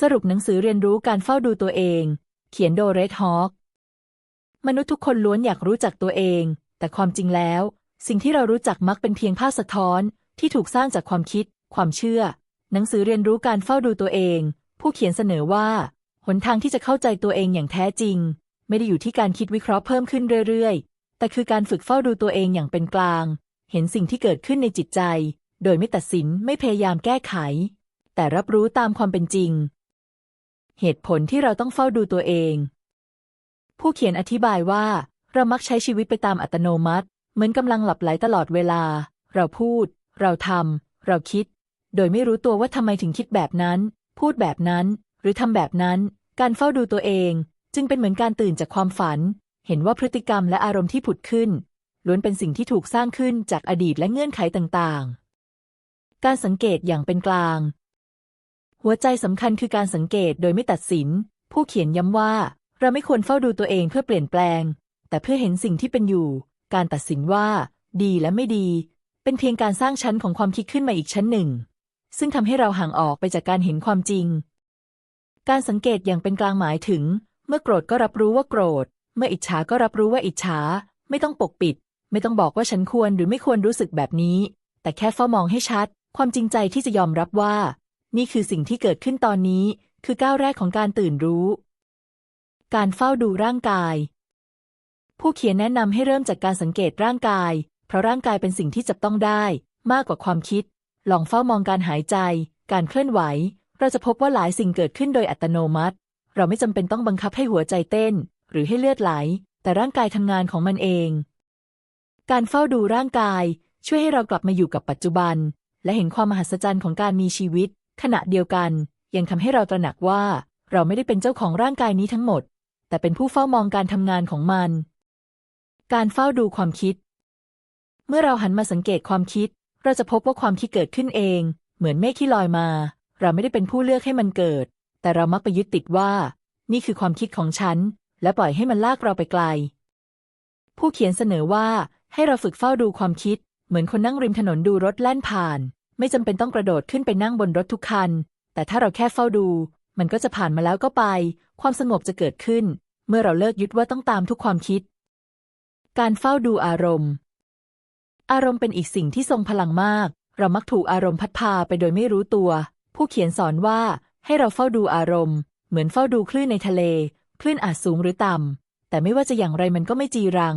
สรุปหนังสือเรียนรู้การเฝ้าดูตัวเอง เขียนโดเรดฮอคมนุษย์ทุกคนล้วนอยากรู้จักตัวเอง แต่ความจริงแล้ว สิ่งที่เรารู้จักมักเป็นเพียงภาพสะท้อนที่ถูกสร้างจากความคิด ความเชื่อ หนังสือเรียนรู้การเฝ้าดูตัวเอง ผู้เขียนเสนอว่า หนทางที่จะเข้าใจตัวเองอย่างแท้จริง ไม่ได้อยู่ที่การคิดวิเคราะห์เพิ่มขึ้นเรื่อยๆ แต่คือการฝึกเฝ้าดูตัวเองอย่างเป็นกลาง เห็นสิ่งที่เกิดขึ้นในจิตใจ โดยไม่ตัดสินไม่พยายามแก้ไข แต่รับรู้ตามความเป็นจริง เหตุผลที่เราต้องเฝ้าดูตัวเอง ผู้เขียนอธิบายว่า เรามักใช้ชีวิตไปตามอัตโนมัติ เหมือนกำลังหลับไหลตลอดเวลา เราพูด เราทำเราคิด โดยไม่รู้ตัวว่าทำไมถึงคิดแบบนั้น พูดแบบนั้น หรือทำแบบนั้น การเฝ้าดูตัวเอง จึงเป็นเหมือนการตื่นจากความฝัน เห็นว่าพฤติกรรมและอารมณ์ที่ผุดขึ้นล้วนเป็นสิ่งที่ถูกสร้างขึ้นจากอดีตและเงื่อนไขต่างๆ การสังเกตอย่างเป็นกลาง หัวใจสำคัญคือการสังเกตโดยไม่ตัดสิน ผู้เขียนย้ำว่า เราไม่ควรเฝ้าดูตัวเองเพื่อเปลี่ยนแปลง แต่เพื่อเห็นสิ่งที่เป็นอยู่ การตัดสินว่า ดีและไม่ดี เป็นเพียงการสร้างชั้นของความคิดขึ้นมาอีกชั้นหนึ่ง ซึ่งทำให้เราห่างออกไปจากการเห็นความจริง การสังเกตอย่างเป็นกลางหมายถึง เมื่อโกรธก็รับรู้ว่าโกรธ เมื่ออิจฉาก็รับรู้ว่าอิจฉา ไม่ต้องปกปิด ไม่ต้องบอกว่าฉันควรหรือไม่ควรรู้สึกแบบนี้ แต่แค่เฝ้ามองให้ชัด ความจริงใจที่จะยอมรับว่า นี่คือสิ่งที่เกิดขึ้นตอนนี้ คือก้าวแรกของการตื่นรู้ การเฝ้าดูร่างกาย ผู้เขียนแนะนำให้เริ่มจากการสังเกตร่างกาย เพราะร่างกายเป็นสิ่งที่จับต้องได้ มากกว่าความคิด ลองเฝ้ามองการหายใจ การเคลื่อนไหว เราจะพบว่าหลายสิ่งเกิดขึ้นโดยอัตโนมัติ เราไม่จำเป็นต้องบังคับให้หัวใจเต้น หรือให้เลือดไหล แต่ร่างกายทำงานของมันเอง การเฝ้าดูร่างกาย ช่วยให้เรากลับมาอยู่กับปัจจุบัน และเห็นความมหัศจรรย์ของการมีชีวิต ขณะเดียวกันยังทำให้เราตระหนักว่า เราไม่ได้เป็นเจ้าของร่างกายนี้ทั้งหมด แต่เป็นผู้เฝ้ามองการทำงานของมัน การเฝ้าดูความคิด เมื่อเราหันมาสังเกตความคิด เราจะพบว่าความคิดเกิดขึ้นเอง เหมือนเมฆที่ลอยมา เราไม่ได้เป็นผู้เลือกให้มันเกิด แต่เรามักไปยึดติดว่า นี่คือความคิดของฉัน และปล่อยให้มันลากเราไปไกล ผู้เขียนเสนอว่าให้เราฝึกเฝ้าดูความคิด เหมือนคนนั่งริมถนนดูรถแล่นผ่าน ไม่จำเป็นต้องกระโดดขึ้นไปนั่งบนรถทุกคัน แต่ถ้าเราแค่เฝ้าดู มันก็จะผ่านมาแล้วก็ไป ความสงบจะเกิดขึ้น เมื่อเราเลิกยึดว่าต้องตามทุกความคิด การเฝ้าดูอารมณ์ อารมณ์เป็นอีกสิ่งที่ทรงพลังมาก เรามักถูกอารมณ์พัดพาไปโดยไม่รู้ตัว ผู้เขียนสอนว่าให้เราเฝ้าดูอารมณ์ เหมือนเฝ้าดูคลื่นในทะเล คลื่นอาจสูงหรือต่ำ แต่ไม่ว่าจะอย่างไรมันก็ไม่จีรัง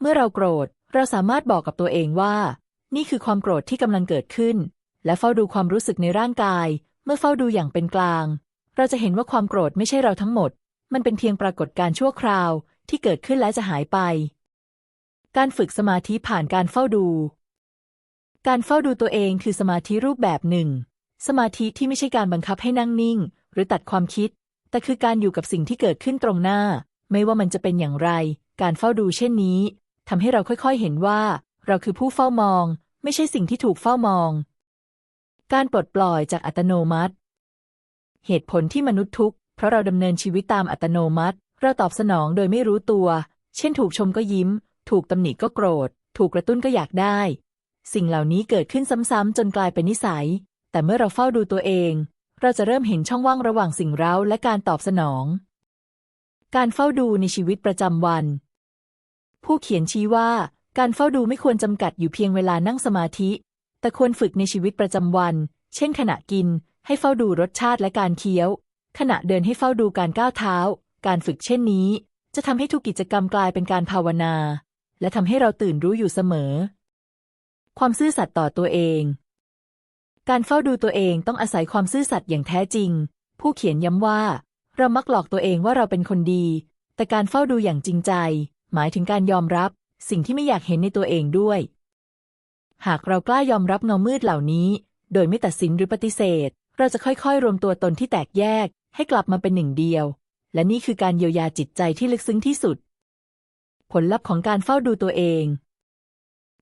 เมื่อเราโกรธ เราสามารถบอกกับตัวเองว่า นี่คือความโกรธที่กำลังเกิดขึ้น และเฝ้าดูความรู้สึกในร่างกาย เมื่อเฝ้าดูอย่างเป็นกลาง เราจะเห็นว่าความโกรธไม่ใช่เราทั้งหมด มันเป็นเพียงปรากฏการ์ชั่วคราวที่เกิดขึ้นและจะหายไป การฝึกสมาธิผ่านการเฝ้าดู การเฝ้าดูตัวเองคือสมาธิรูปแบบหนึ่ง สมาธิที่ไม่ใช่การบังคับให้นั่งนิ่ง หรือตัดความคิด แต่คือการอยู่กับสิ่งที่เกิดขึ้นตรงหน้า ไม่ว่ามันจะเป็นอย่างไร การเฝ้าดูเช่นนี้ทำให้เราค่อยๆเห็นว่า เราคือผู้เฝ้ามอง ไม่ใช่สิ่งที่ถูกเฝ้ามอง การปลดปล่อยจากอัตโนมัติ เหตุผลที่มนุษย์ทุกข์เพราะเราดำเนินชีวิตตามอัตโนมัติ เราตอบสนองโดยไม่รู้ตัว เช่นถูกชมก็ยิ้ม ถูกตำหนิก็โกรธ ถูกกระตุ้นก็อยากได้ สิ่งเหล่านี้เกิดขึ้นซ้ำๆจนกลายเป็นนิสัย แต่เมื่อเราเฝ้าดูตัวเอง เราจะเริ่มเห็นช่องว่างระหว่างสิ่งเร้าและการตอบสนอง การเฝ้าดูในชีวิตประจำวัน ผู้เขียนชี้ว่า การเฝ้าดูไม่ควรจำกัดอยู่เพียงเวลานั่งสมาธิ แต่ควรฝึกในชีวิตประจำวัน เช่นขณะกิน ให้เฝ้าดูรสชาติและการเคี้ยว ขณะเดินให้เฝ้าดูการก้าวเท้า การฝึกเช่นนี้ จะทำให้ทุกกิจกรรมกลายเป็นการภาวนา และทำให้เราตื่นรู้อยู่เสมอ ความซื่อสัตย์ต่อตัวเอง การเฝ้าดูตัวเองต้องอาศัยความซื่อสัตย์อย่างแท้จริง ผู้เขียนย้ำว่า เรามักหลอกตัวเองว่าเราเป็นคนดี แต่การเฝ้าดูอย่างจริงใจ หมายถึงการยอมรับ สิ่งที่ไม่อยากเห็นในตัวเองด้วย หากเรากล้ายอมรับเงามืดเหล่านี้ โดยไม่ตัดสินหรือปฏิเสธ เราจะค่อยๆ รวมตัวตนที่แตกแยก ให้กลับมาเป็นหนึ่งเดียว และนี่คือการเยียวยาจิตใจที่ลึกซึ้งที่สุด ผลลัพธ์ของการเฝ้าดูตัวเอง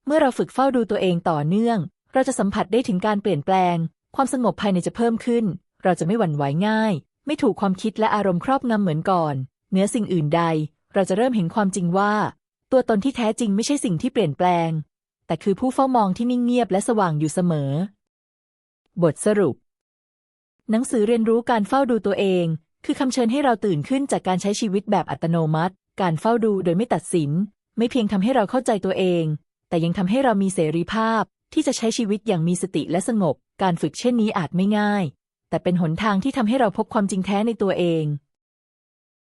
เมื่อเราฝึกเฝ้าดูตัวเองต่อเนื่อง เราจะสัมผัสได้ถึงการเปลี่ยนแปลง ความสงบภายในจะเพิ่มขึ้น เราจะไม่หวั่นไหวง่าย ไม่ถูกความคิดและอารมณ์ครอบงำเหมือนก่อนเหนือสิ่งอื่นใด เราจะเริ่มเห็นความจริงว่า ตัวตนที่แท้จริงไม่ใช่สิ่งที่เปลี่ยนแปลง แต่คือผู้เฝ้ามองที่นิ่งเงียบและสว่างอยู่เสมอ บทสรุป หนังสือเรียนรู้การเฝ้าดูตัวเอง คือคำเชิญให้เราตื่นขึ้นจากการใช้ชีวิตแบบอัตโนมัติ การเฝ้าดูโดยไม่ตัดสิน ไม่เพียงทำให้เราเข้าใจตัวเอง แต่ยังทำให้เรามีเสรีภาพ ที่จะใช้ชีวิตอย่างมีสติและสงบ การฝึกเช่นนี้อาจไม่ง่าย แต่เป็นหนทางที่ทำให้เราพบความจริงแท้ในตัวเอง